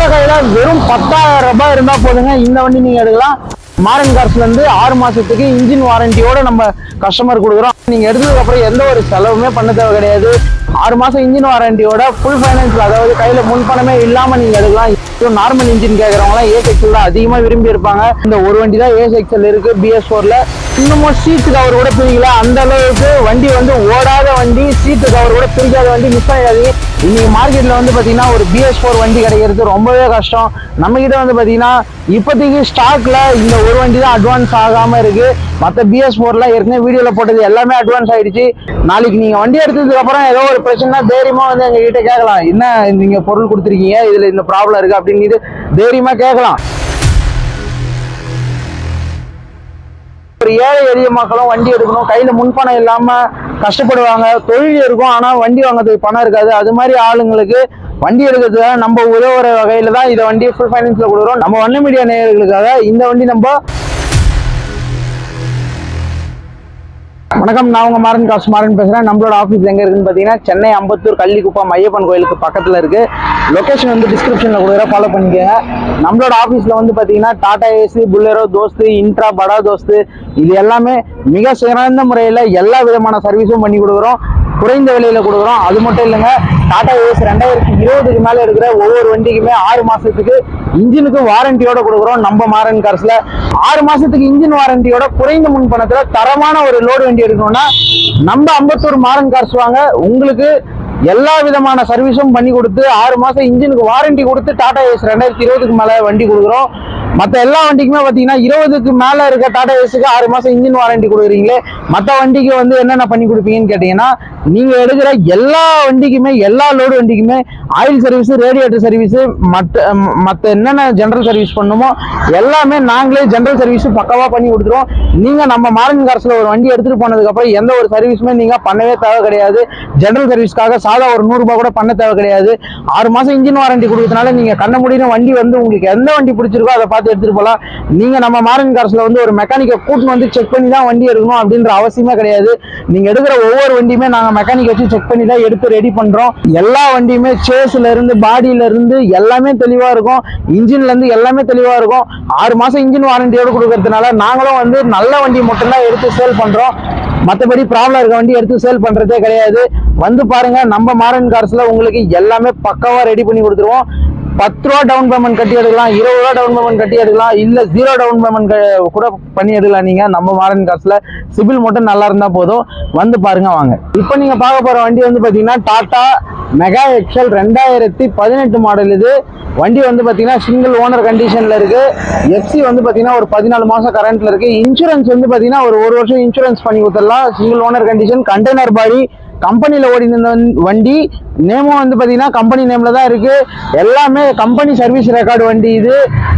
உங்க கையில வெறும் பத்தாயிரம் ரூபாய் இருந்தா போதுங்க. இந்த வண்டி நீங்க எடுக்கலாம். மாரன் கார்ஸ்ல இருந்து ஆறு மாசத்துக்கு இன்ஜின் வாரண்டியோட நம்ம கஸ்டமர் கொடுக்குறோம். நீங்க எடுத்ததுக்கு அப்புறம் எந்த ஒரு செலவுமே பண்ண தேவை கிடையாது. ஆறு மாசம் இன்ஜின் வாரண்டியோட ஃபுல் ஃபைனான்ஸ்ல அதாவது கையில முன்பணமே இல்லாம நீங்க எடுக்கலாம். இப்போ நார்மல் இன்ஜின் கேட்குறவங்களாம் ஏ செக்ஷன் தான் அதிகமா விரும்பி இருப்பாங்க. இந்த ஒரு வண்டி தான் ஏ செக்ஷன் இருக்கு பிஎஸ் ஃபோர்ல இன்னமும் சீட்டு கவர் கூட பிரிக்கல அந்த அளவுக்கு வண்டி வந்து ஓடாத வண்டி சீட்டு கவர் கூட பிரிக்காத வண்டி மிஸ் பண்ணிடாதீங்க இன்னைக்கு மார்க்கெட்ல வந்து பாத்தீங்கன்னா ஒரு பிஎஸ் ஃபோர் வண்டி கிடைக்கிறது ரொம்பவே கஷ்டம். நம்ம கிட்ட வந்து பாத்தீங்கன்னா இப்போதைக்கு ஸ்டாக்ல இந்த ஒரு வண்டி தான் அட்வான்ஸ் ஆகாம இருக்கு. மற்ற பிஎஸ் ஃபோர்ல ஏற்கனவே வீடியோல போட்டது எல்லாமே அட்வான்ஸ் ஆயிடுச்சு. நாளைக்கு நீங்க வண்டி எடுத்ததுக்கு அப்புறம் ஏதோ ஒரு பிரச்சனை தைரியமா வந்து எங்ககிட்ட கேட்கலாம். என்ன நீங்க பொருள் கொடுத்துருக்கீங்க? இதுல இந்த ப்ராப்ளம் இருக்கு அப்படின்னு தைரியமா கேட்கலாம். ஒரு ஏழை எளிய மக்களும் வண்டி எடுக்கணும். கையில முன்பணம் இல்லாம கஷ்டப்படுவாங்க. தொழில் இருக்கும் ஆனா வண்டி வாங்குறதுக்கு பணம் இருக்காது. அது மாதிரி ஆளுங்களுக்கு வண்டி எடுக்கிறதுக்காக நம்ம உதவுற வகையில தான் இதை வண்டி ஃபுல் ஃபைனான்ஸ்ல கொடுக்குறோம். நம்ம வண்ண மீடியா நேயர்களுக்காக இந்த வண்டி நம்ம வணக்கம் நான் உங்கள் மாறன் காசு மாறன் பேசுகிறேன் நம்மளோட ஆஃபீஸ் எங்கே இருக்குன்னு பார்த்தீங்கன்னா சென்னை அம்பத்தூர் கள்ளிக்குப்பம் ஐயப்பன் கோயிலுக்கு பக்கத்தில் இருக்குது லொக்கேஷன் வந்து டிஸ்கிரிப்ஷனில் கொடுக்குற ஃபாலோ பண்ணிக்கோங்க. நம்மளோட ஆஃபீஸில் வந்து பார்த்தீங்கன்னா Tata Ace Bolero Dost Intra Bada Dost இது எல்லாமே மிக சிறந்த முறையில் எல்லா விதமான சர்வீஸும் பண்ணி கொடுக்குறோம். குறைந்த விலையில கொடுக்குறோம். அது மட்டும் இல்லைங்க டாடா ஏஸ் ரெண்டாயிரத்தி இருபதுக்கு மேல இருக்கிற ஒவ்வொரு வண்டிக்குமே ஆறு மாசத்துக்கு இன்ஜினுக்கு வாரண்டியோட கொடுக்குறோம். நம்ம மாறன் கார்ஸ்ல ஆறு மாசத்துக்கு இன்ஜின் வாரண்டியோட குறைந்த முன்பணத்துல தரமான ஒரு லோடு வண்டி எடுக்கணும்னா நம்ம அம்பத்தூர் மாறன் கார்ஸ் வாங்க உங்களுக்கு எல்லா விதமான சர்வீஸும் பண்ணி கொடுத்து ஆறு மாதம் இன்ஜினுக்கு வாரண்டி கொடுத்து டாடா ஏஸ் ரெண்டாயிரத்தி இருபதுக்கு மேலே வண்டி கொடுக்குறோம். மற்ற எல்லா வண்டிக்குமே பார்த்தீங்கன்னா இருபதுக்கு மேலே இருக்க டாடா ஏஸுக்கு ஆறு மாதம் இன்ஜின் வாரண்டி கொடுக்குறீங்களே மற்ற வண்டிக்கு வந்து என்னென்ன பண்ணி கொடுப்பீங்கன்னு கேட்டிங்கன்னா நீங்கள் எடுக்கிற எல்லா வண்டிக்குமே எல்லா லோடு வண்டிக்குமே ஆயில் சர்வீஸு ரேடியேட்டர் சர்வீஸு மற்ற மற்ற என்னென்ன ஜென்ரல் சர்வீஸ் பண்ணுமோ எல்லாமே நாங்களே ஜென்ரல் சர்வீஸு பக்கவாக பண்ணி கொடுத்துருவோம். நீங்கள் நம்ம மாரன் கார்ஸ்ல ஒரு வண்டி எடுத்துகிட்டு போனதுக்கப்புறம் எந்த ஒரு சர்வீஸுமே நீங்கள் பண்ணவே தேவை கிடையாது. ஜென்ரல் சர்வீஸ்க்காக சாதா ஒரு நூறுரூபா கூட பண்ண தேவை கிடையாது. ஆறு மாதம் இன்ஜின் வாரண்டி கொடுக்கறதுனால நீங்கள் கண்ண முடியும் வண்டி வந்து உங்களுக்கு எந்த வண்டி பிடிச்சிருக்கோ அதை பார்த்து எடுத்துகிட்டு போகலாம் நீங்கள் நம்ம மாரன் கார்ஸ்ல வந்து ஒரு மெக்கானிக்கை கூட்டின்னு வந்து செக் பண்ணி தான் வண்டி எடுக்கணும் அப்படின்ற அவசியமே கிடையாது. நீங்கள் எடுக்கிற ஒவ்வொரு வண்டியுமே நாங்கள் மெக்கானிக் வச்சு செக் பண்ணி தான் எடுத்து ரெடி பண்ணுறோம் எல்லா வண்டியுமே சேஸ்லேருந்து பாடியிலேருந்து எல்லாமே தெளிவாக இருக்கும். இன்ஜின்லேருந்து எல்லாமே தெளிவாக இருக்கும். ஆறு மாதம் இன்ஜின் வாரண்டியோடு கொடுக்கறதுனால நாங்களும் வந்து நல்ல வண்டி மட்டும்தான் எடுத்து சேல் பண்ணுறோம் மற்றபடி ப்ராப்ளம் இருக்க வண்டி எடுத்து சேல் பண்ணுறதே கிடையாது. வந்து பாருங்கள் நம்ம நம்ம மாரன் கார்ஸ்ல உங்களுக்கு எல்லாமே பக்காவாக ரெடி பண்ணி கொடுத்துருவோம். பத்து ரூபா டவுன் பேமெண்ட் கட்டி எடுக்கலாம் இருபது ரூபா டவுன் பேமெண்ட் கட்டி எடுக்கலாம் இல்ல ஜீரோ டவுன் பேமெண்ட் கூட பண்ணி எடுக்கலாம் நீங்க. நம்ம மாரன் காசுல சிபில் மட்டும் நல்லா இருந்தா போதும். வந்து பாருங்க வாங்க. இப்போ நீங்க பார்க்க போற வண்டி வந்து பாத்தீங்கன்னா டாடா மெகா எக்ஸல் ரெண்டாயிரத்தி பதினெட்டு மாடல் இது. வண்டி வந்து பாத்தீங்கன்னா சிங்கிள் ஓனர் கண்டிஷன்ல இருக்கு. எஃப்சி வந்து பாத்தீங்கன்னா ஒரு பதினாலு மாசம் கரண்ட்ல இருக்கு. இன்சூரன்ஸ் வந்து பாத்தீங்கன்னா ஒரு ஒரு வருஷம் இன்சூரன்ஸ் பண்ணி கொடுத்துடலாம். Single owner condition container body கம்பெனியில் ஓடி இருந்த வண்டி நேமும் வந்து பார்த்தீங்கன்னா கம்பெனி நேமில் தான் இருக்குது எல்லாமே கம்பெனி சர்வீஸ் ரெக்கார்டு வண்டி இது.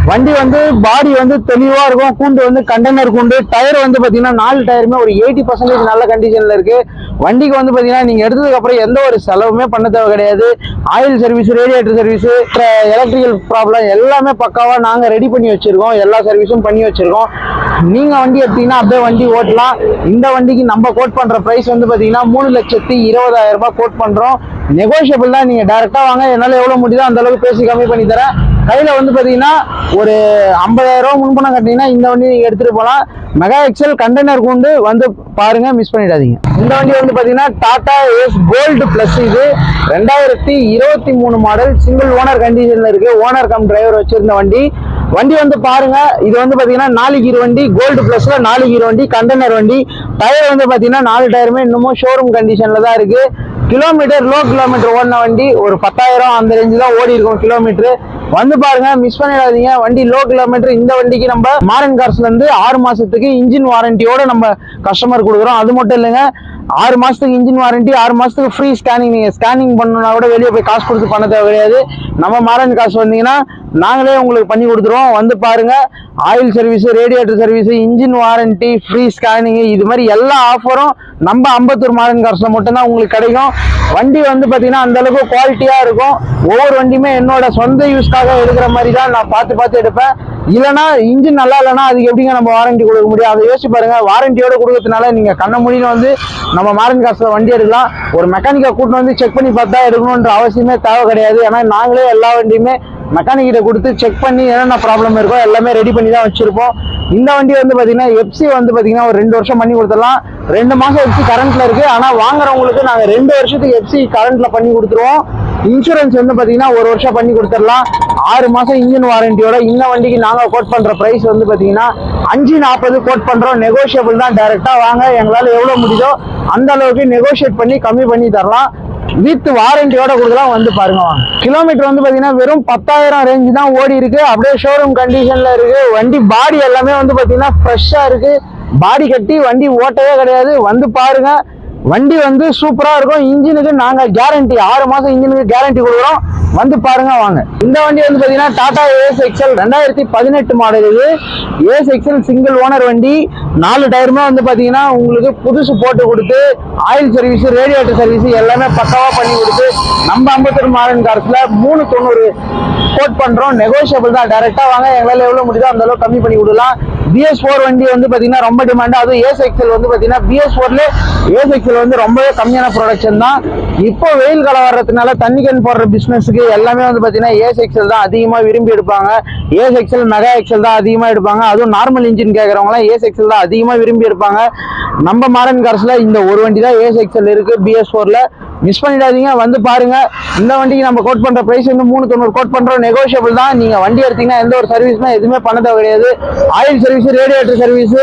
வண்டி வந்து பாடி வந்து தெளிவாக இருக்கும். கூண்டு வந்து கண்டெய்னர் கூண்டு. டயர் வந்து பார்த்தீங்கன்னா நாலு டயருமே ஒரு எயிட்டி பர்சன்டேஜ் நல்ல கண்டிஷனில் இருக்குது வண்டிக்கு வந்து பார்த்தீங்கன்னா நீங்கள் எடுத்ததுக்கப்புறம் எந்த ஒரு செலவுமே பண்ண தேவை கிடையாது. Oil service radiator service electrical problem எல்லாமே பக்காவாக நாங்கள் ரெடி பண்ணி வச்சுருக்கோம். எல்லா சர்வீஸும் பண்ணி வச்சுருக்கோம். நீங்கள் வண்டி எடுத்தீங்கன்னா அப்படியே வண்டி ஓட்டலாம். இந்த வண்டிக்கு நம்ம கோட் பண்ணுற ப்ரைஸ் வந்து பார்த்தீங்கன்னா மூணு லட்சத்தி இருபதாயிரம் ரூபாய் கோட் பண்ணுறோம் நெகோஷியபிள் தான். நீங்கள் டேரெக்டாக வாங்க. என்னால் எவ்வளோ முடியுதோ அந்த அளவுக்கு பேசி கம்மி பண்ணி தரேன். கையில் வந்து பார்த்தீங்கன்னா ஒரு ஐம்பதாயிரம் ரூபா முன்பணம் கட்டினீங்கன்னா இந்த வண்டி நீங்கள் எடுத்துகிட்டு போகலாம் மெகா எக்ஸல் கண்டெய்னர் கொண்டு வந்து பாருங்க மிஸ் பண்ணிடாதீங்க. இந்த வண்டி வந்து பார்த்தீங்கன்னா டாடா ஏஸ் கோல்டு ப்ளஸ் இது. ரெண்டாயிரத்தி இருபத்தி மூணு மாடல் சிங்கிள் ஓனர் கண்டிஷனில் இருக்கு. ஓனர் கம் டிரைவர் வச்சிருந்த வண்டி. வண்டி வந்து பாருங்க இது வந்து பாத்தீங்கன்னா நாலு கீர் வண்டி கோல்டு பிளஸ்ல நாலு கீர் வண்டி கண்டெய்னர் வண்டி. டயர் வந்து பார்த்தீங்கன்னா நாலு டயருமே இன்னமும் ஷோரூம் கண்டிஷனில் தான் இருக்குது கிலோமீட்டர் லோ கிலோமீட்டர் ஓடின வண்டி ஒரு பத்தாயிரம் அந்த ரேஞ்சு தான் ஓடி இருக்கும் கிலோமீட்டர் வந்து பாருங்க மிஸ் பண்ணிடாதீங்க. வண்டி லோ கிலோமீட்டர் இந்த வண்டிக்கு நம்ம மாரன் கார்ஸ்ல இருந்து ஆறு மாசத்துக்கு இன்ஜின் வாரண்டியோட நம்ம கஸ்டமர் கொடுக்குறோம். அது மட்டும் இல்லைங்க ஆறு மாசத்துக்கு இன்ஜின் வாரண்டி ஆறு மாசத்துக்கு ஃப்ரீ ஸ்கேனிங் நீங்க ஸ்கேனிங் பண்ணணும்னா கூட வெளியே போய் காசு கொடுத்து பண்ண தேவை கிடையாது. நம்ம மாரன் காசு வந்தீங்கன்னா நாங்களே உங்களுக்கு பண்ணி கொடுத்துருவோம். வந்து பாருங்க oil service radiator service engine warranty free scanning இது மாதிரி எல்லா ஆஃபரும் நம்ம அம்பத்தூர் மாரன் காசுல மட்டும்தான் உங்களுக்கு கிடைக்கும். வண்டி வந்து பாத்தீங்கன்னா அந்த அளவுக்கு குவாலிட்டியா இருக்கும். ஒவ்வொரு வண்டியுமே என்னோட சொந்த யூஸ்க்காக எடுக்கிற மாதிரி தான் நான் பார்த்து பார்த்து எடுப்பேன். இல்லைன்னா இன்ஜின் நல்லா இல்லைன்னா அதுக்கு எப்படிங்க நம்ம வாரண்டி கொடுக்க முடியும்? அதை யோசிச்சு பாருங்க. வாரண்டியோட கொடுக்கறதுனால நீங்கள் கண்ண முடியும் வந்து நம்ம மாரன் காசில் வண்டி எடுக்கலாம். ஒரு மெக்கானிக்கை கூட்டின்னு வந்து செக் பண்ணி பார்த்தா எடுக்கணுன்ற அவசியமே தேவை கிடையாது. ஏன்னா நாங்களே எல்லா வண்டியுமே மெக்கானிக்கிட்ட கொடுத்து செக் பண்ணி என்னென்ன ப்ராப்ளம் இருக்கோ எல்லாமே ரெடி பண்ணி தான் வச்சுருப்போம். இந்த வண்டி வந்து பார்த்தீங்கன்னா எஃப்சி வந்து பார்த்தீங்கன்னா ஒரு ரெண்டு வருஷம் பண்ணி கொடுத்துடலாம். ரெண்டு மாதம் எஃப்சி கரண்ட்டில் இருக்குது ஆனால் வாங்குறவங்களுக்கு நாங்கள் ரெண்டு வருஷத்துக்கு எஃப்சி கரண்ட்டில் பண்ணி கொடுத்துருவோம். இன்சூரன்ஸ் வந்து பார்த்தீங்கன்னா ஒரு வருஷம் பண்ணி கொடுத்துடலாம். ஆறு மாதம் இன்ஜின் வாரண்டியோட இந்த வண்டிக்கு நாங்கள் கோட் பண்ணுற ப்ரைஸ் வந்து பார்த்தீங்கன்னா அஞ்சு நாற்பது கோட் பண்ணுறோம் நெகோஷியபிள் தான் டைரெக்டாக வாங்க. எங்களால் எவ்வளோ முடியுதோ அந்த அளவுக்கு நெகோஷியேட் பண்ணி கம்மி பண்ணி தரலாம். வித் வாரண்டியோட கொடுக்கலாம். வந்து பாருங்க. வாங்க கிலோமீட்டர் வந்து பார்த்தீங்கன்னா வெறும் பத்தாயிரம் ரேஞ்சு தான் ஓடி இருக்கு. அப்படியே ஷோரூம் கண்டிஷன்ல இருக்கு. வண்டி பாடி எல்லாமே வந்து பார்த்தீங்கன்னா ஃப்ரெஷ்ஷாக இருக்கு. பாடி கட்டி வண்டி ஓட்டவே கிடையாது. வந்து பாருங்க. வண்டி வந்து சூப்பராக இருக்கும். இன்ஜினுக்கு நாங்கள் கேரண்டி ஆறு மாதம் இன்ஜினுக்கு கேரண்டி கொடுக்குறோம். வந்து பாருங்க வாங்க. இந்த வண்டி வந்து பாத்தீங்கன்னா டாடா ஏஎஸ் எக்ஸல் ரெண்டாயிரத்தி பதினெட்டு மாடல் இது. ஏஎஸ் எக்ஸல் சிங்கிள் ஓனர் வண்டி. நாலு டயருமே வந்து பாத்தீங்கன்னா உங்களுக்கு புதுசு போட்டு கொடுத்து ஆயில் சர்வீஸ் ரேடியேட்டர் சர்வீஸ் எல்லாமே பக்காவாக பண்ணி கொடுத்து நம்ம ஐம்பத்தொரு மாடல் கார்ஸ்ல மூணு தொண்ணூறு கோட் பண்றோம். நெகோஷியபிள் தான். டைரக்டா வாங்க. எங்களால் எவ்வளவு முடியுதோ அந்த அளவுக்கு கம்மி பண்ணி விடலாம் பிஎஸ் ஃபோர் வண்டி வந்து பார்த்தீங்கன்னா ரொம்ப டிமாண்ட் அதுவும் ஏஸ் எக்ஸல் வந்து பார்த்தீங்கன்னா பிஎஸ் ஃபோர்ல ஏஸ் எக்ஸல் வந்து ரொம்பவே கம்மியான ப்ரொடக்ஷன் தான். இப்போ வெயில் காலம் வர்றதுனால தண்ணி கேன் போடுற பிஸ்னஸுக்கு எல்லாமே வந்து பார்த்தீங்கன்னா ஏஸ் எக்ஸல் தான் அதிகமாக விரும்பி எடுப்பாங்க. ஏஸ் எக்ஸல் மெகா எக்ஸல் தான் அதிகமாக எடுப்பாங்க. அதுவும் நார்மல் இன்ஜின் கேட்குறவங்களாம் ஏஸ் எக்ஸல் தான் அதிகமாக விரும்பி எடுப்பாங்க. நம்ம மாடர்ன் கார்ஸில் இந்த ஒரு வண்டி தான் ஏஸ் எக்ஸல் இருக்குது பிஎஸ் ஃபோரில் மிஸ் பண்ணிடாதீங்க. வந்து பாருங்க. இந்த வண்டிக்கு நம்ம கோட் பண்ற பிரைஸ் வந்து மூணு தொண்ணூறு கோட் பண்றோம். நெகோஷியபிள் தான். நீங்க வண்டி எடுத்தீங்கன்னா எந்த ஒரு சர்வீஸ்னா எதுவுமே பண்ண கிடையாது. Oil service radiator service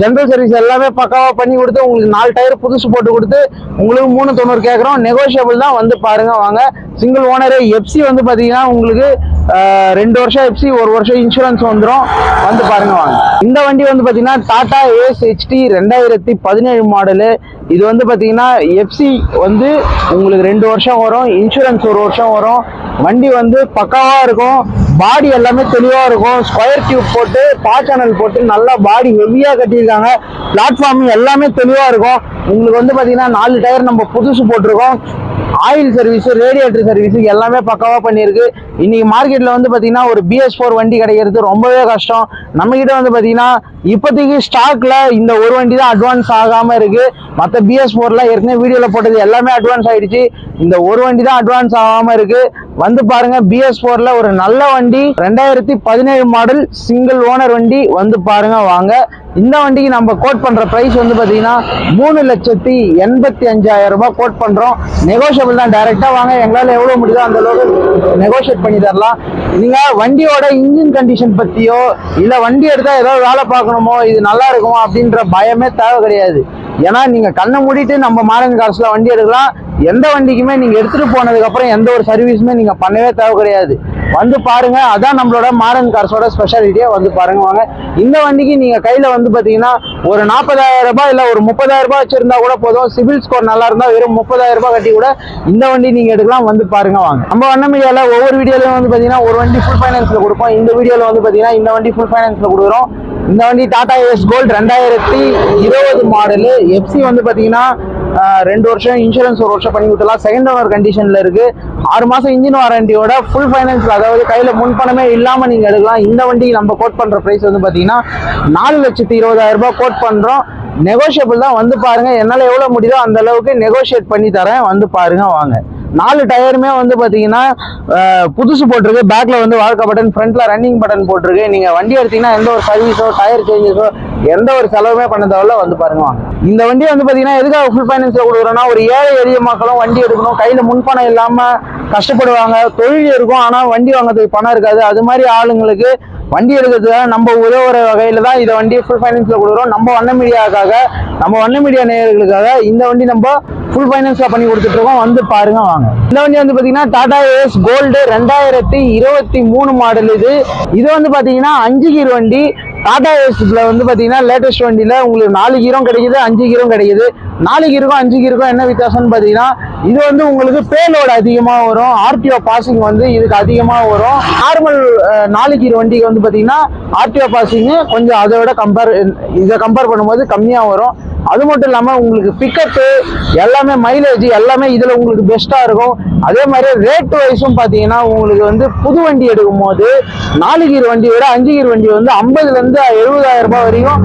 general service எல்லாமே பக்காவா பண்ணி கொடுத்து உங்களுக்கு நாலு டயர் புதுசு போட்டு கொடுத்து உங்களுக்கு மூணு தொண்ணூறு கேட்குறோம் நெகோஷியபிள் தான். வந்து பாருங்க வாங்க. சிங்கிள் ஓனரு எஃப்சி வந்து பாத்தீங்கன்னா உங்களுக்கு ரெண்டு வருஷம் எஃப்சி ஒரு வருஷம் இன்சூரன்ஸ் வந்துடும் வந்து பாருங்க வாங்க. இந்த வண்டி வந்து பாத்தீங்கன்னா டாடா ஏஎஸ் ஹெச்டி ரெண்டாயிரத்தி பதினேழு மாடலு இது வந்து பாத்தீங்கன்னா எஃப்சி வந்து உங்களுக்கு ரெண்டு வருஷம் வரும் இன்சூரன்ஸ் ஒரு வருஷம் வரும். வண்டி வந்து பக்காவா இருக்கும். பாடி எல்லாமே தெளிவாக இருக்கும். ஸ்கொயர் டியூப் போட்டு பா சேனல் போட்டு நல்லா பாடி ஹெவியாக கட்டியிருக்காங்க. பிளாட்ஃபார்ம் எல்லாமே தெளிவாக இருக்கும். உங்களுக்கு வந்து பார்த்தீங்கன்னா நாலு டயர் நம்ம புதுசு போட்டிருக்கோம். ஆயில் சர்வீஸ் ரேடியேட்டர் சர்வீஸ் எல்லாமே பக்காவாக பண்ணியிருக்கு. இன்னைக்கு மார்க்கெட்டில் வந்து பார்த்தீங்கன்னா ஒரு பிஎஸ் ஃபோர் வண்டி கிடைக்கிறது ரொம்பவே கஷ்டம். நம்மக்கிட்ட வந்து பார்த்தீங்கன்னா இப்போதைக்கு ஸ்டாக்ல இந்த ஒரு வண்டி தான் அட்வான்ஸ் ஆகாமல் இருக்கு. மற்ற பிஎஸ் ஃபோர்லாம் ஏற்கனவே வீடியோவில் போட்டது எல்லாமே அட்வான்ஸ் ஆயிடுச்சு. இந்த ஒரு வண்டி தான் அட்வான்ஸ் ஆகாமல் இருக்கு. வந்து பாருங்க பிஎஸ் போர்ல ஒரு நல்ல வண்டி ரெண்டாயிரத்தி பதினேழு மாடல் சிங்கிள் ஓனர் வண்டி வந்து பாருங்க வாங்க. இந்த வண்டிக்கு நம்ம கோட் பண்ற பிரைஸ் வந்து பாத்தீங்கன்னா மூணு லட்சத்தி எண்பத்தி அஞ்சாயிரம் ரூபாய் கோட் பண்றோம். நெகோஷியபிள் தான் டைரக்டா வாங்க. எங்களால எவ்வளவு முடியுதோ அந்த அளவுக்கு நெகோஷியேட் பண்ணி தரலாம். நீங்க வண்டியோட இன்ஜின் கண்டிஷன் பத்தியோ இல்ல வண்டி எடுத்தா ஏதாவது வேலை பார்க்கணுமோ இது நல்லா இருக்குமோ அப்படின்ற பயமே தேவை கிடையாது. ஏன்னா நீங்க கண்ணை மூடிட்டு நம்ம மாரங்க காசுல வண்டி எடுக்கலாம். எந்த வண்டிக்குமே நீங்க எடுத்துட்டு போனதுக்கு அப்புறம் எந்த ஒரு சர்வீஸுமே நீங்க பண்ணவே தேவை கிடையாது. வந்து பாருங்க அதான் நம்மளோட மாடர்ன் கார்ஸோட ஸ்பெஷாலிட்டியே வந்து பாருங்க வாங்க. இந்த வண்டிக்கு நீங்க கையில வந்து பாத்தீங்கன்னா ஒரு நாற்பதாயிரம் ரூபாய் இல்ல ஒரு முப்பதாயிரம் ரூபாய் வச்சிருந்தா கூட போதும். சிவில் ஸ்கோர் நல்லா இருந்தா வெறும் முப்பதாயிரம் ரூபாய் கட்டி கூட இந்த வண்டி நீங்க எடுக்கலாம் வந்து பாருங்க வாங்க. நம்ம வண்ண மீடியால ஒவ்வொரு வீடியோலயும் வந்து பாத்தீங்கன்னா ஒரு வண்டி ஃபுல் ஃபைனான்ஸ்ல கொடுப்போம். இந்த வீடியோல வந்து பாத்தீங்கன்னா இந்த வண்டி ஃபுல் ஃபைனான்ஸ்ல கொடுக்குறோம். இந்த வண்டி டாடா எஸ் கோல்டு ரெண்டாயிரத்தி இருபது மாடலு எஃப்சி வந்து பாத்தீங்கன்னா ரெண்டு வருஷம் இன்சூரன்ஸ் ஒரு வருஷம் பண்ணி கொடுத்துலாம் செகண்ட் ஓனர் கண்டிஷனில் இருக்கு. ஆறு மாதம் இன்ஜின் வாரண்டியோட ஃபுல் ஃபைனான்ஸ்ல அதாவது கையில் முன்பணமே இல்லாமல் நீங்கள் எடுக்கலாம். இந்த வண்டி நம்ம கோட் பண்ணுற ப்ரைஸ் வந்து பார்த்தீங்கன்னா நாலு லட்சத்தி இருபதாயிரம் ரூபாய் கோட் பண்ணுறோம் நெகோஷியபிள் தான். வந்து பாருங்கள் என்னால் எவ்வளோ முடியுதோ அந்த அளவுக்கு நெகோஷியேட் பண்ணி தரேன். வந்து பாருங்கள் வாங்க. நாலு டயருமே வந்து பார்த்தீங்கன்னா புதுசு போட்டிருக்கு. பேக்கில் வந்து வாழ்க்கை பட்டன் ஃப்ரண்ட்டில் ரன்னிங் பட்டன் போட்டிருக்கு. நீங்கள் வண்டி எடுத்தீங்கன்னா எந்த ஒரு சர்வீஸோ டயர் சேஞ்சஸோ எந்த ஒரு செலவுமே பண்ண தேவையில்ல வந்து பாருங்க. இந்த வண்டி வந்து பார்த்தீங்கன்னா எதுக்காக ஃபுல் ஃபைனான்ஸில் கொடுக்குறோன்னா ஒரு ஏழை எளிய மக்களும் வண்டி எடுக்கணும். கையில் முன்பணம் இல்லாமல் கஷ்டப்படுவாங்க. தொழில் இருக்கும் ஆனால் வண்டி வாங்கிறதுக்கு பணம் இருக்காது. அது மாதிரி ஆளுங்களுக்கு வண்டி எடுக்கிறதுக்காக நம்ம உதவுற வகையில் தான் இதை வண்டி ஃபுல் ஃபைனான்ஸில் கொடுக்குறோம். நம்ம வண்ண மீடியாக்காக நம்ம வண்ண மீடியா நேயர்களுக்காக இந்த வண்டி நம்ம ஃபுல் ஃபைனான்ஸில் பண்ணி கொடுத்துட்ருக்கோம் வந்து பாருங்க வாங்க. இந்த வண்டி வந்து பார்த்திங்கன்னா டாடா ஏஸ் கோல்டு ரெண்டாயிரத்தி இருபத்தி மூணு மாடல் இது. இது வந்து பார்த்தீங்கன்னா அஞ்சு கீர் வண்டி டாடா ஏசிஸில் வந்து பார்த்தீங்கன்னா லேட்டஸ்ட் வண்டியில் உங்களுக்கு நாலு கீரும் கிடைக்குது அஞ்சு கீரும் கிடைக்குது. நாலு கீருக்கும் அஞ்சு கீருக்கும் என்ன வித்தியாசம்னு பார்த்தீங்கன்னா இது வந்து உங்களுக்கு பேலோடு அதிகமாக வரும். ஆர்டிஓ பாசிங் வந்து இதுக்கு அதிகமாக வரும். நார்மல் நாலு கீர் வண்டிக்கு வந்து பார்த்தீங்கன்னா ஆர்டிஓ பாசிங்கு கொஞ்சம் அதை விட கம்பேர் இதை கம்பேர் பண்ணும்போது கம்மியாக வரும். அது மட்டும் இல்லாமல் உங்களுக்கு பிக்கப்பு எல்லாமே மைலேஜ் எல்லாமே இதில் உங்களுக்கு பெஸ்ட்டாக இருக்கும். அதே மாதிரி ரேட் வைஸும் பார்த்தீங்கன்னா உங்களுக்கு வந்து புது வண்டி எடுக்கும் போது நாலு கீர் வண்டி விட அஞ்சு கீர் வண்டி வந்து ஐம்பதுலேருந்து எழுபதாயிரம் ரூபாய் வரையும்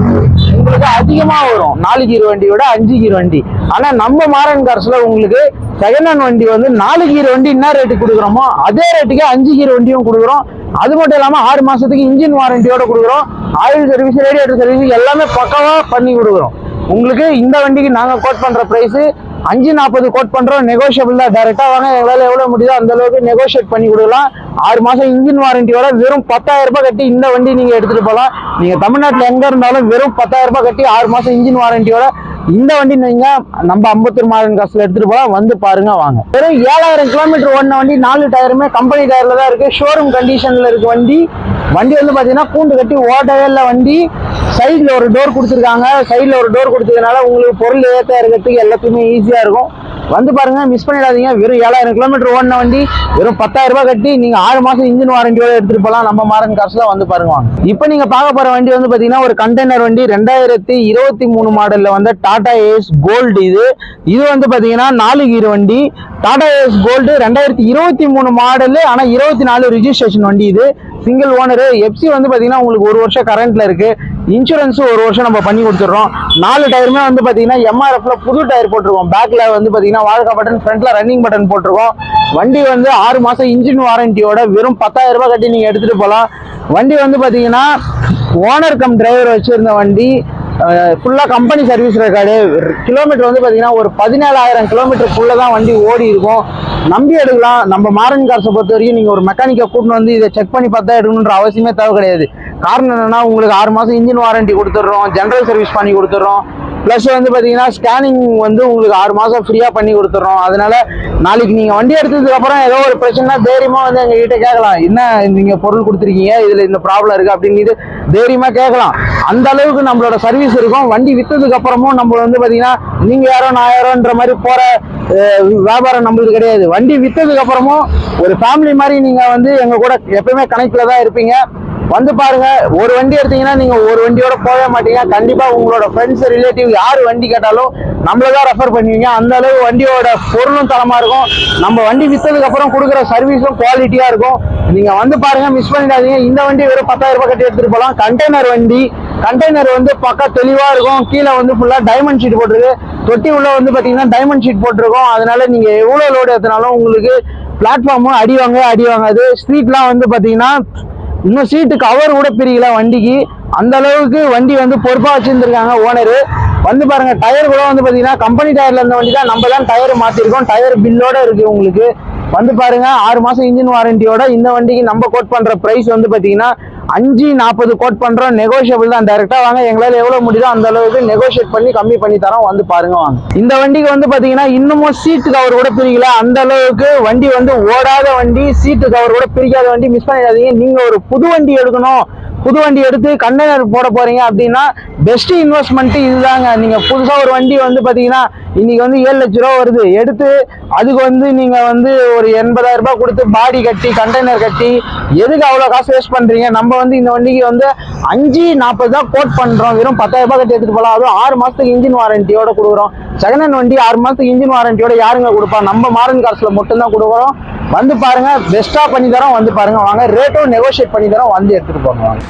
உங்களுக்கு அதிகமாக வரும். நாலு கீர் வண்டி விட அஞ்சு கீர் வண்டி. ஆனால் நம்ம மாரன் கார்ஸில் உங்களுக்கு செகண்ட் ஹேண்ட் வண்டி வந்து நாலு கீர் வண்டி என்ன ரேட்டுக்கு கொடுக்குறோமோ அதே ரேட்டுக்கு அஞ்சு கீர் வண்டியும் கொடுக்குறோம். அது மட்டும் இல்லாமல் ஆறு மாதத்துக்கு இன்ஜின் வாரண்டியோட கொடுக்குறோம். ஆயில் சர்வீஸ் ரேடியேட்டர் சர்வீஸ் எல்லாமே பக்கமாக பண்ணி கொடுக்குறோம். உங்களுக்கு இந்த வண்டிக்கு நாங்கள் கோட் பண்ணுற ப்ரைஸு அஞ்சு நாற்பது கோட் பண்ணுறோம் நெகோஷியபிள் தான். டேரெக்டாக வாங்க. எங்களால் எவ்வளோ முடியுதோ அந்த அளவுக்கு நெகோஷியேட் பண்ணி கொடுக்கலாம். ஆறு மாதம் இன்ஜின் வாரண்டியோட வெறும் பத்தாயிரம் ரூபாய் கட்டி இந்த வண்டி நீங்கள் எடுத்துகிட்டு போகலாம். நீங்கள் தமிழ்நாட்டில் எங்கே இருந்தாலும் வெறும் பத்தாயிரம் ரூபாய் கட்டி ஆறு மாதம் இன்ஜின் வாரண்டியோட இந்த வண்டி நீங்க நம்ம அம்பத்தூர் மாடல் காசுல எடுத்துட்டு போலாம். வந்து பாருங்க வாங்க. வெறும் ஏழாயிரம் கிலோமீட்டர் ஓடின வண்டி நாலு டயருமே கம்பெனி டயர்ல தான் இருக்கு. ஷோரூம் கண்டிஷன்ல இருக்கு வண்டி. வண்டி வந்து பாத்தீங்கன்னா கூண்டு கட்டி ஓடவே இல்லை வண்டி. சைடில் ஒரு டோர் கொடுத்துருக்காங்க. சைடில் ஒரு டோர் கொடுத்ததுனால உங்களுக்கு பொருள் ஏற்ற இருக்கிறதுக்கு எல்லாத்துக்குமே ஈஸியா இருக்கும். வந்து பாருங்க மிஸ் பண்ணிடாதீங்க. வெறும் ஏழாயிரம் கிலோமீட்டர் ஓடின வண்டி வெறும் பத்தாயிரம் ரூபாய் கட்டி நீங்க ஆறு மாசம் இன்ஜின் வாரண்டியோட எடுத்துட்டு போகலாம் நம்ம மாறன் காசுல வந்து பாருங்க இப்போ நீங்க பார்க்க போற வண்டி வந்து பாத்தீங்கன்னா ஒரு கண்டெய்னர் வண்டி ரெண்டாயிரத்தி இருபத்தி மூணு மாடல்ல வந்த டாடா ஏஸ் கோல்டு இது. இது வந்து பாத்தீங்கன்னா நாலு கீர் வண்டி. டாடா ஏஸ் கோல்டு ரெண்டாயிரத்தி இருபத்தி மூணு மாடலு ஆனா இருபத்தி நாலு ரிஜிஸ்ட்ரேஷன் வண்டி இது. சிங்கிள் ஓனர் எஃப்சி வந்து பார்த்தீங்கன்னா உங்களுக்கு ஒரு வருஷம் கரண்ட்ல இருக்கு. இன்சூரன்ஸும் ஒரு வருஷம் நம்ம பண்ணி கொடுத்துட்றோம். நாலு டயருமே வந்து பார்த்தீங்கன்னா எம்ஆர்எஃப்ல புது டயர் போட்டிருக்கோம். பேக்ல வந்து பார்த்தீங்கன்னா வாழ்க்கை பட்டன் ஃப்ரண்ட்ல ரன்னிங் பட்டன் போட்டிருக்கோம். வண்டி வந்து ஆறு மாசம் இன்ஜின் வாரண்டியோட வெறும் பத்தாயிரம் ரூபாய் கட்டி நீங்க எடுத்துட்டு போகலாம் வண்டி வந்து பார்த்தீங்கன்னா ஓனர் கம் டிரைவர் வச்சிருந்த வண்டி ஃபுல்லாக கம்பெனி சர்வீஸ் ரெக்கார்டு கிலோமீட்டர் வந்து பார்த்தீங்கன்னா ஒரு பதினேழாயிரம் கிலோமீட்டருக்குள்ளே தான் வண்டி ஓடி இருக்கும். நம்பி எடுக்கலாம். நம்ம மாரன் கார்ஸை பொறுத்த வரைக்கும் நீங்கள் ஒரு மெக்கானிக்கை கூட்டின்னு வந்து இதை செக் பண்ணி பார்த்தா எடுக்கணுன்ற அவசியமே தேவை கிடையாது காரணம் என்னென்னா உங்களுக்கு ஆறு மாதம் இன்ஜின் வாரண்டி கொடுத்துட்றோம். ஜென்ரல் சர்வீஸ் பண்ணி கொடுத்துட்றோம். ப்ளஸ் வந்து பார்த்தீங்கன்னா ஸ்கேனிங் வந்து உங்களுக்கு ஆறு மாதம் ஃப்ரீயாக பண்ணி கொடுத்துட்றோம் அதனால நாளைக்கு நீங்கள் வண்டி எடுத்ததுக்கப்புறம் ஏதோ ஒரு பிரச்சனைனா தைரியமாக வந்து எங்ககிட்ட கேட்கலாம். என்ன நீங்கள் பொருள் கொடுத்துருக்கீங்க? இதில் இந்த ப்ராப்ளம் இருக்குது அப்படின்னு தைரியமாக கேட்கலாம். அந்த அளவுக்கு நம்மளோட சர்வீஸ் இருக்கும். வண்டி விற்றதுக்கப்புறமும் நம்ம வந்து பார்த்தீங்கன்னா நீங்கள் யாரோ நான் யாரோன்ற மாதிரி போகிற வியாபாரம் நம்மளுக்கு கிடையாது. வண்டி விற்றதுக்கப்புறமும் ஒரு ஃபேமிலி மாதிரி நீங்கள் வந்து எங்கள் கூட எப்பயுமே கணக்கில் தான் இருப்பீங்க. வந்து பாருங்க ஒரு வண்டி எடுத்தீங்கன்னா நீங்க ஒரு வண்டியோட போகவே மாட்டீங்க. கண்டிப்பா உங்களோட ஃப்ரெண்ட்ஸ் ரிலேட்டிவ் யார் வண்டி கேட்டாலும் நம்மள தான் ரெஃபர் பண்ணுவீங்க. அந்த அளவு வண்டியோட பொருளும் தரமா இருக்கும். நம்ம வண்டி வித்ததுக்கு அப்புறம் கொடுக்குற சர்வீஸும் குவாலிட்டியா இருக்கும். நீங்க வந்து பாருங்க மிஸ் பண்ணிடாதீங்க. இந்த வண்டி வெறும் பத்தாயிரம் ரூபாய் கட்டி எடுத்துட்டு போகலாம். கண்டெய்னர் வண்டி. கண்டெய்னர் வந்து பக்கா தெளிவா இருக்கும். கீழே வந்து ஃபுல்லா டைமண்ட் ஷீட் போட்டிருக்கு. தொட்டி உள்ள வந்து பாத்தீங்கன்னா டைமண்ட் ஷீட் போட்டிருக்கோம். அதனால நீங்க எவ்வளவு லோடு ஏத்தினாலும் உங்களுக்கு பிளாட்ஃபார்மும் அடி வாங்க அடி வாங்காது. ஸ்ட்ரீட்லாம் வந்து பார்த்தீங்கன்னா இன்னும் சீட்டு கவர் கூட பிரிக்கல வண்டிக்கு. அந்த அளவுக்கு வண்டி வந்து பொறுப்பா வச்சுருந்துருக்காங்க ஓனரு வந்து பாருங்க டயர் கூட வந்து பாத்தீங்கன்னா கம்பெனி டயர்ல இருந்த வண்டி தான் நம்ம தான் டயர் மாத்திருக்கோம். டயர் பில்லோட இருக்கு உங்களுக்கு. வந்து பாருங்க ஆறு மாசம் இன்ஜின் வாரண்டியோட இந்த வண்டிக்கு நம்ம கோட் பண்ற பிரைஸ் வந்து பாத்தீங்கன்னா அஞ்சு நாற்பது கோட் பண்ணுறோம் நெகோஷியபிள் தான் டேரெக்டாக வாங்க. எங்களால் எவ்வளோ முடியுதோ அந்த அளவுக்கு நெகோஷியேட் பண்ணி கம்மி பண்ணி தரோம். வந்து பாருங்க வாங்க. இந்த வண்டிக்கு வந்து பார்த்தீங்கன்னா இன்னமும் சீட்டு கவர் கூட பிரிக்கல. அந்த அளவுக்கு வண்டி வந்து ஓடாத வண்டி சீட்டு கவர் கூட பிரிக்காத வண்டி மிஸ் பண்ணிடாதீங்க. நீங்கள் ஒரு புது வண்டி எடுக்கணும். புது வண்டி எடுத்து கண்டெய்னர் போட போறீங்க அப்படின்னா பெஸ்ட் இன்வெஸ்ட்மெண்ட் இதுதாங்க. நீங்க புதுசா ஒரு வண்டி வந்து பாத்தீங்கன்னா இன்னைக்கு வந்து ஏழு லட்ச ரூபா வருது. எடுத்து அதுக்கு வந்து நீங்க வந்து ஒரு எண்பதாயிரம் ரூபாய் கொடுத்து பாடி கட்டி கண்டெய்னர் கட்டி எதுக்கு அவ்வளவு காசு வேஸ்ட் பண்றீங்க? நம்ம வந்து இந்த வண்டிக்கு வந்து அஞ்சு நாற்பது தான் கோட் பண்றோம். வெறும் பத்தாயிரம் ரூபாய் கட்டி எடுத்துட்டு போகலாம் அதுவும் ஆறு மாசத்துக்கு இன்ஜின் வாரண்டியோட கொடுக்குறோம். செகண்ட் ஹேண்ட் வண்டி ஆறு மாசத்துக்கு இன்ஜின் வாரண்டியோட யாருங்க கொடுப்பா? நம்ம மாரன் காசுல மட்டும்தான் கொடுக்குறோம். வந்து பாருங்க பெஸ்ட்டாக பண்ணி தரோம் வந்து பாருங்க வாங்க ரேட்டும் நெகோஷியேட் பண்ணி தரோம் வந்து எடுத்துகிட்டு போங்க வாங்க.